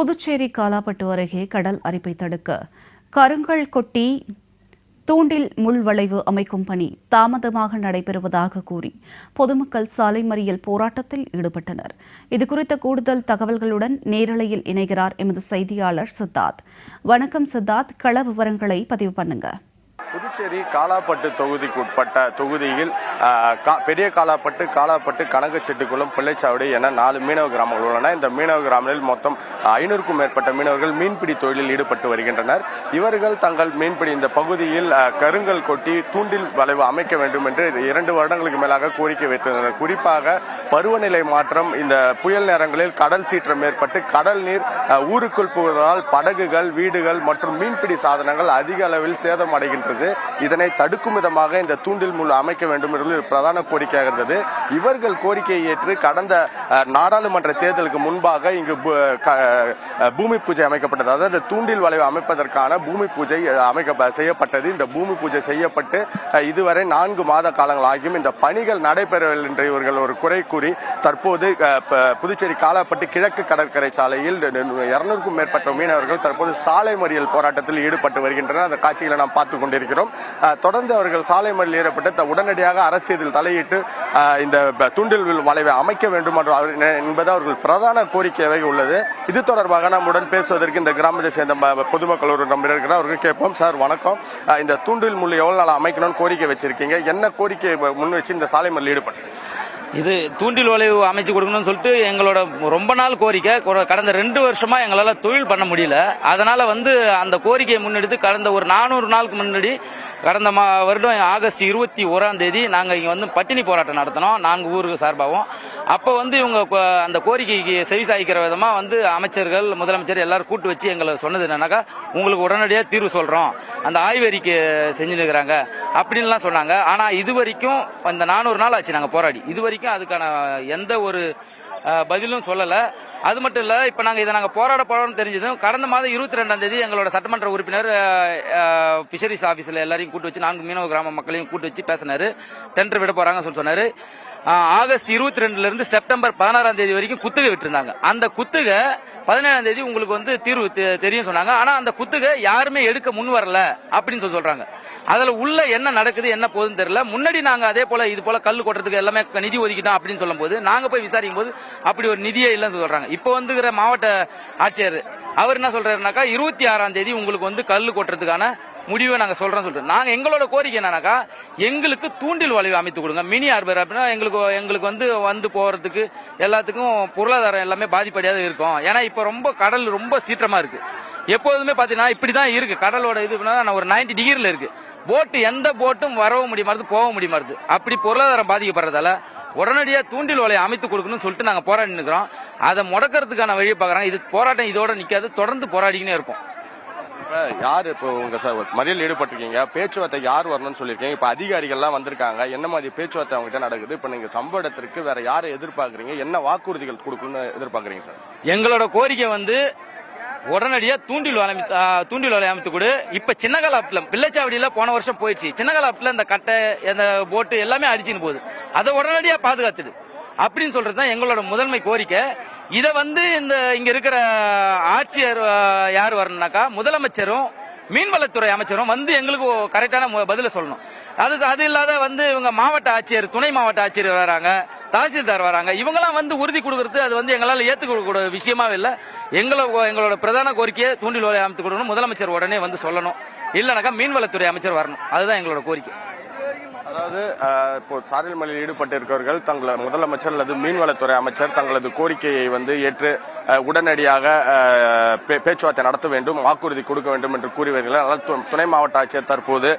புதுச்சேரி காலாப்பட்டு அருகே கடல் அரிப்பை தடுக்க கருங்கல் கொட்டி தூண்டில் முள் வளைவு அமைக்கும் பணி தாமதமாக நடைபெறுவதாக கூறி பொதுமக்கள் சாலை மறியல் போராட்டத்தில் ஈடுபட்டனர். இதுகுறித்த கூடுதல் தகவல்களுடன் நேரலையில் இணைகிறார் எமது செய்தியாளர் சித்தார்த். வணக்கம் சித்தார்த். கள விவரங்களை பதிவு பண்ணுங்கள் புதுச்சேரி காலாப்பட்டு தொகுதிக்கு உட்பட்ட தொகுதியில் கா- பெரிய காலாப்பட்டு காலாப்பட்டு கனகச்செட்டிக்குளம் பிள்ளைச்சாவடி என நாலு மீனவ கிராமங்கள் உள்ளன. இந்த மீனவ கிராமங்களில் மொத்தம் ஐநூறுக்கும் மேற்பட்ட மீனவர்கள் மீன்பிடி தொழிலில் ஈடுபட்டு வருகின்றனர். இவர்கள் தங்கள் மீன்பிடி இந்த பகுதியில் கருங்கல் கொட்டி தூண்டில் வளைவு அமைக்க வேண்டும் என்று இரண்டு வருடங்களுக்கு மேலாக கோரிக்கை வைத்திருந்தனர். குறிப்பாக பருவநிலை மாற்றம் இந்த புயல் நேரங்களில் கடல் சீற்றம் ஏற்பட்டு கடல் நீர் ஊருக்குள் புகுவதால் படகுகள் வீடுகள் மற்றும் மீன்பிடி சாதனங்கள் அதிக அளவில் சேதமடைகின்றது. இதனை தடுக்கும் விதமாக இந்த தூண்டில் முள் அமைக்க வேண்டும் என்று பிரதான கோரிக்கையாக இருந்தது. இவர்கள் கோரிக்கையை ஏற்று கடந்த நாடாளுமன்ற தேர்தலுக்கு முன்பாக இங்கு க- பூமி பூஜை அமைக்கப்பட்டது. அதாவது தூண்டில் வளைவு அமைப்பதற்கான பூமி பூஜை அமைக்க செய்யப்பட்டது. இந்த பூமி பூஜை செய்யப்பட்டு இதுவரை நான்கு மாத காலங்கள் ஆகியும் இந்த பணிகள் நடைபெறவில்லை என்று இவர்கள் ஒரு குறை கூறி தற்போது புதுச்சேரி காலாப்பட்டு கிழக்கு கடற்கரை சாலையில் இருநூறுக்கும் மேற்பட்ட மீனவர்கள் தற்போது சாலை மறியல் போராட்டத்தில் ஈடுபட்டு வருகின்றனர். அந்த காட்சிகளை நாம் பார்த்துக் கொண்டிருக்கிறோம். அஹ், தொடர்ந்து அவர்கள் சாலை மறியல் ஈடுபட்டு உடனடியாக அரசு இதில் தலையிட்டு இந்த தூண்டில் வளைவை அமைக்க வேண்டும் என்று அவர் என்பது அவர்கள் பிரதான கோரிக்கையாக உள்ளது. இது தொடர்பாக நம்முடன் பேசுவதற்கு இந்த கிராமத்தை சேர்ந்த பொதுமக்கள் ஒரு நம்ம இருக்கிற அவர்கள் கேட்போம் சார் வணக்கம். இந்த தூண்டில் முள் எவ்வளவு நாள் அமைக்கணும்னு கோரிக்கை வச்சிருக்கீங்க. என்ன கோரிக்கை முன் வச்சு இந்த சாலை மறியல் ஈடுபட்டு இது தூண்டில் வளைவு அமைச்சு கொடுக்கணும்னு சொல்லிட்டு எங்களோட ரொம்ப நாள் கோரிக்கை. கொ- கடந்த ரெண்டு வருஷமாக எங்களால் தொழில் பண்ண முடியல. அதனால் வந்து அந்த கோரிக்கையை முன்னெடுத்து கடந்த ஒரு நானூறு நாளுக்கு முன்னாடி கடந்த மா வருடம் ஆகஸ்ட் இருபத்தி ஓராம் தேதி நாங்கள் இங்கே வந்து பட்டினி போராட்டம் நடத்தினோம். நான்கு ஊருக்கு சார்பாகவும். அப்போ வந்து இவங்க அந்த கோரிக்கைக்கு செவி சாய்க்கிற விதமாக வந்து அமைச்சர்கள் முதலமைச்சர் எல்லாரும் கூட்டு வச்சு எங்களை சொன்னது என்னன்னாக்கா உங்களுக்கு உடனடியாக தீர்வு சொல்கிறோம் அந்த ஆய்வறிக்கை செஞ்சுருக்கிறாங்க அப்படின்லாம் சொன்னாங்க. ஆனால் இது வரைக்கும் இந்த நானூறு நாள் ஆச்சு நாங்கள் போராடி. இது வரைக்கும் அதுக்கான எந்த ஒரு பதிலும் சொல்லலை. அது மட்டும் இல்லை இப்போ நாங்கள் இதை நாங்கள் போராட போறோம்னு தெரிஞ்சதும் கடந்த மாதம் இருபத்தி ரெண்டாம் தேதி எங்களோட சட்டமன்ற உறுப்பினர் ஃபிஷரிஸ் ஆஃபீஸில் எல்லாரையும் கூட்டு வச்சு நான்கு மீனவ கிராம மக்களையும் கூட்டு வச்சு பேசினார். டெண்டர் விட போகிறாங்கன்னு சொல்லி சொன்னார். ஆகஸ்ட் இருபத்தி ரெண்டுல இருந்து செப்டம்பர் பதினாறாம் தேதி வரைக்கும் குத்துகை விட்டுருந்தாங்க. அந்த குத்துகை பதினேழாம் தேதி உங்களுக்கு வந்து தீர்வு தெ- தெரியும் சொன்னாங்க. ஆனா அந்த குத்துகை யாருமே எடுக்க முன் வரல அப்படின்னு சொல்லி சொல்றாங்க. அதுல உள்ள என்ன நடக்குது என்ன போகுதுன்னு தெரியல. முன்னாடி நாங்க அதே போல இது போல கல் கொட்டுறதுக்கு எல்லாமே நிதி ஒதுக்கிட்டோம் அப்படின்னு சொல்லும்போது நாங்க போய் விசாரிக்கும் போது அப்படி ஒரு நிதியே இல்லைன்னு சொல்றாங்க. இப்போ வந்துகிற மாவட்ட ஆட்சியர் அவர் என்ன சொல்றாருனாக்கா இருபத்தி ஆறாம் தேதி உங்களுக்கு வந்து கல் கொட்டுறதுக்கான முடிவை நாங்கள் சொல்கிறோம் சொல்லிட்டு. நாங்கள் எங்களோட கோரிக்கை என்னன்னாக்கா எங்களுக்கு தூண்டில் வளைவு அமைத்து கொடுங்க. மினி ஹார்பர் அப்படின்னா எங்களுக்கு எங்களுக்கு வந்து வந்து போகிறதுக்கு எல்லாத்துக்கும் பொருளாதாரம் எல்லாமே பாதிப்படையாக இருக்கும். ஏன்னா இப்போ ரொம்ப கடல் ரொம்ப சீற்றமாக இருக்குது எப்போதுமே பார்த்திங்கன்னா இப்படி தான் இருக்குது கடலோட இது நான் ஒரு நைன்டி டிகிரியில் இருக்குது போட்டு எந்த போட்டும் வரவும் முடியுமாறுது போகவும் முடியுமாறுது. அப்படி பொருளாதாரம் பாதிக்கப்படுறதால உடனடியாக தூண்டில் வலையை அமைத்து கொடுக்கணும்னு சொல்லிட்டு நாங்கள் போராடி நிற்கிறோம் அதை முடக்கிறதுக்கான வழியை பார்க்குறாங்க. இது போராட்டம் இதோட நிற்காது தொடர்ந்து போராடிக்கினே இருப்போம். இப்போ யார் இப்போ உங்கள் சார் மறியல் ஈடுபட்டிருக்கீங்க? பேச்சுவார்த்தை யார் வரணும்னு சொல்லியிருக்கீங்க? இப்போ அதிகாரிகள்லாம் வந்திருக்காங்க. என்ன மாதிரி பேச்சுவார்த்தை அவங்ககிட்ட நடக்குது? இப்போ நீங்கள் சம்பவ இடத்திற்கு வேற யாரை எதிர்பார்க்குறீங்க? என்ன வாக்குறுதிகள் கொடுக்கணும்னு எதிர்பார்க்குறீங்க சார்? எங்களோட கோரிக்கை வந்து உடனடியாக தூண்டில் வலை தூண்டில் வலை அமைத்து கொடு. இப்ப சின்னகலாப்புல பிள்ளைச்சாவடியில் போன வருஷம் போயிடுச்சு. சின்னகலாப்புல இந்த கட்டை இந்த போட்டு எல்லாமே அடிச்சுன்னு போகுது. அதை உடனடியாக பாதுகாத்துடு. அப்படின்னு சொல்றது தான் எங்களோட முதன்மை கோரிக்கை. இதை வந்து இந்த இங்க இருக்கிற ஆட்சியர் யார் வரணும்னாக்கா முதலமைச்சரும் மீன்வளத்துறை அமைச்சரும் வந்து எங்களுக்கு கரெக்டான பதில சொல்லணும். அது அது இல்லாத வந்து இவங்க மாவட்ட ஆட்சியர் துணை மாவட்ட ஆட்சியர் வராங்க தாசில்தார் வராங்க இவங்கெல்லாம் வந்து உறுதி கொடுக்கறது அது வந்து எங்களால் ஏற்றுக்கொள்ள விஷயமாவே இல்லை. எங்களை எங்களோட பிரதான கோரிக்கையை தூண்டில் வலை அமைத்து கொடுக்கணும் முதலமைச்சர் உடனே வந்து சொல்லணும். இல்லைனாக்கா மீன்வளத்துறை அமைச்சர் வரணும். அதுதான் எங்களோட கோரிக்கை. அதாவது இப்போ சாரல் மலையில் ஈடுபட்டு தங்கள முதலமைச்சர் அல்லது மீன்வளத்துறை அமைச்சர் தங்களது கோரிக்கையை வந்து ஏற்று உடனடியாக பே- பேச்சுவார்த்தை நடத்த வேண்டும் வாக்குறுதி கொடுக்க வேண்டும் என்று கூறி வருகிறார் துணை மாவட்ட ஆட்சியர் தற்போது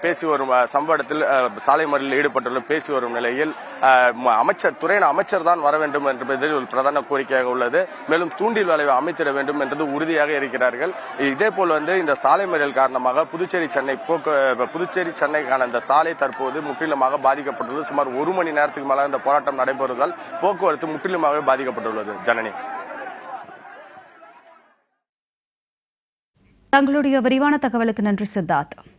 பேசி வரும் சம்பவத்தில் சம்பவ இடத்தில் சாலை மறியலில் ஈடுபட்டுள்ள பேசி வரும் நிலையில் அமைச்சர் துறையின் அமைச்சர் தான் வர வேண்டும் என்பதில் ஒரு பிரதான கோரிக்கையாக உள்ளது. மேலும் தூண்டில் வளைவை அமைத்திட வேண்டும் என்றது உறுதியாக இருக்கிறார்கள். இதே போல் வந்து இந்த சாலை மறியல் காரணமாக புதுச்சேரி சென்னை போக்கு புதுச்சேரி சென்னைக்கான இந்த சாலை தற்போது முற்றிலுமாக பாதிக்கப்பட்டுள்ளது. சுமார் ஒரு மணி நேரத்துக்கு மேல இந்த போராட்டம் நடைபெறுவதால் போக்குவரத்து முற்றிலுமாக பாதிக்கப்பட்டுள்ளது. ஜனனி. தங்களுடைய விரிவான தகவலுக்கு நன்றி சித்தார்த்.